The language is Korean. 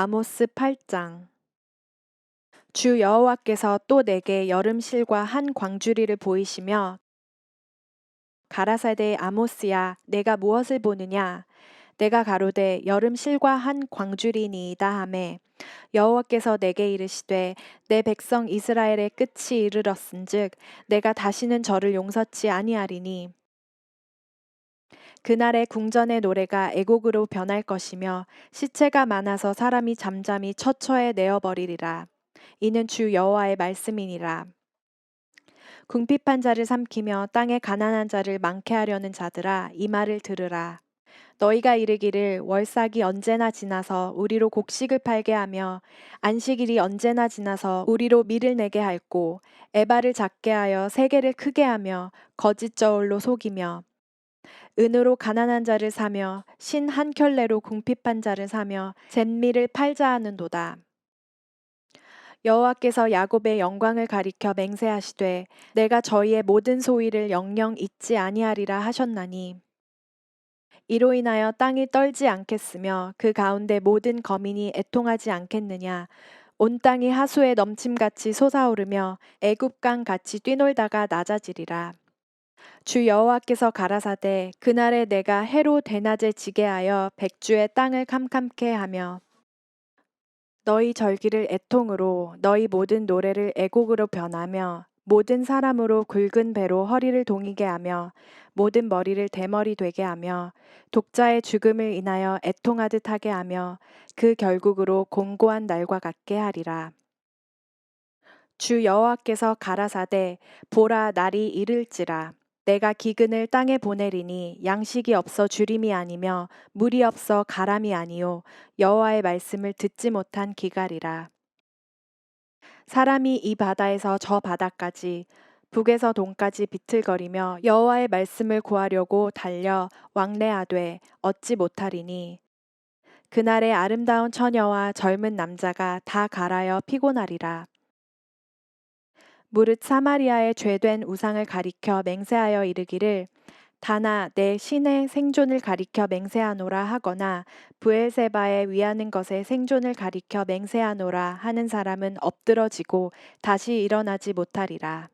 아모스 8장. 주 여호와께서 또 내게 여름 실과 한 광주리를 보이시며 가라사대 아모스야 내가 무엇을 보느냐? 내가 가로되 여름 실과 한 광주리니이다 하매 여호와께서 내게 이르시되 내 백성 이스라엘의 끝이 이르렀은즉 내가 다시는 저를 용서치 아니하리니 그날의 궁전의 노래가 애곡으로 변할 것이며 시체가 많아서 사람이 잠잠히 처처에 내어버리리라. 이는 주 여호와의 말씀이니라. 궁핍한 자를 삼키며 땅에 가난한 자를 많게 하려는 자들아 이 말을 들으라. 너희가 이르기를 월삭이 언제나 지나서 우리로 곡식을 팔게 하며 안식일이 언제나 지나서 우리로 밀을 내게 할고 에바를 작게 하여 세계를 크게 하며 거짓 저울로 속이며 은으로 가난한 자를 사며 신 한 켤레로 궁핍한 자를 사며 잿미를 팔자 하는도다. 여호와께서 야곱의 영광을 가리켜 맹세하시되 내가 저희의 모든 소위를 영영 잊지 아니하리라 하셨나니. 이로 인하여 땅이 떨지 않겠으며 그 가운데 모든 거민이 애통하지 않겠느냐. 온 땅이 하수에 넘침같이 솟아오르며 애굽강 같이 뛰놀다가 낮아지리라 주 여호와께서 가라사대 그날에 내가 해로 대낮에 지게 하여 백주의 땅을 캄캄케 하며 너희 절기를 애통으로 너희 모든 노래를 애곡으로 변하며 모든 사람으로 굵은 배로 허리를 동이게 하며 모든 머리를 대머리 되게 하며 독자의 죽음을 인하여 애통하듯 하게 하며 그 결국으로 공고한 날과 같게 하리라. 주 여호와께서 가라사대 보라 날이 이를지라 내가 기근을 땅에 보내리니 양식이 없어 주림이 아니며 물이 없어 가람이 아니요 여호와의 말씀을 듣지 못한 기갈이라. 사람이 이 바다에서 저 바다까지 북에서 동까지 비틀거리며 여호와의 말씀을 구하려고 달려 왕래하되 얻지 못하리니 그날의 아름다운 처녀와 젊은 남자가 다 갈아여 피곤하리라. 무릇 사마리아의 죄된 우상을 가리켜 맹세하여 이르기를 다나 내 신의 생존을 가리켜 맹세하노라 하거나 부엘세바에 위하는 것의 생존을 가리켜 맹세하노라 하는 사람은 엎드러지고 다시 일어나지 못하리라.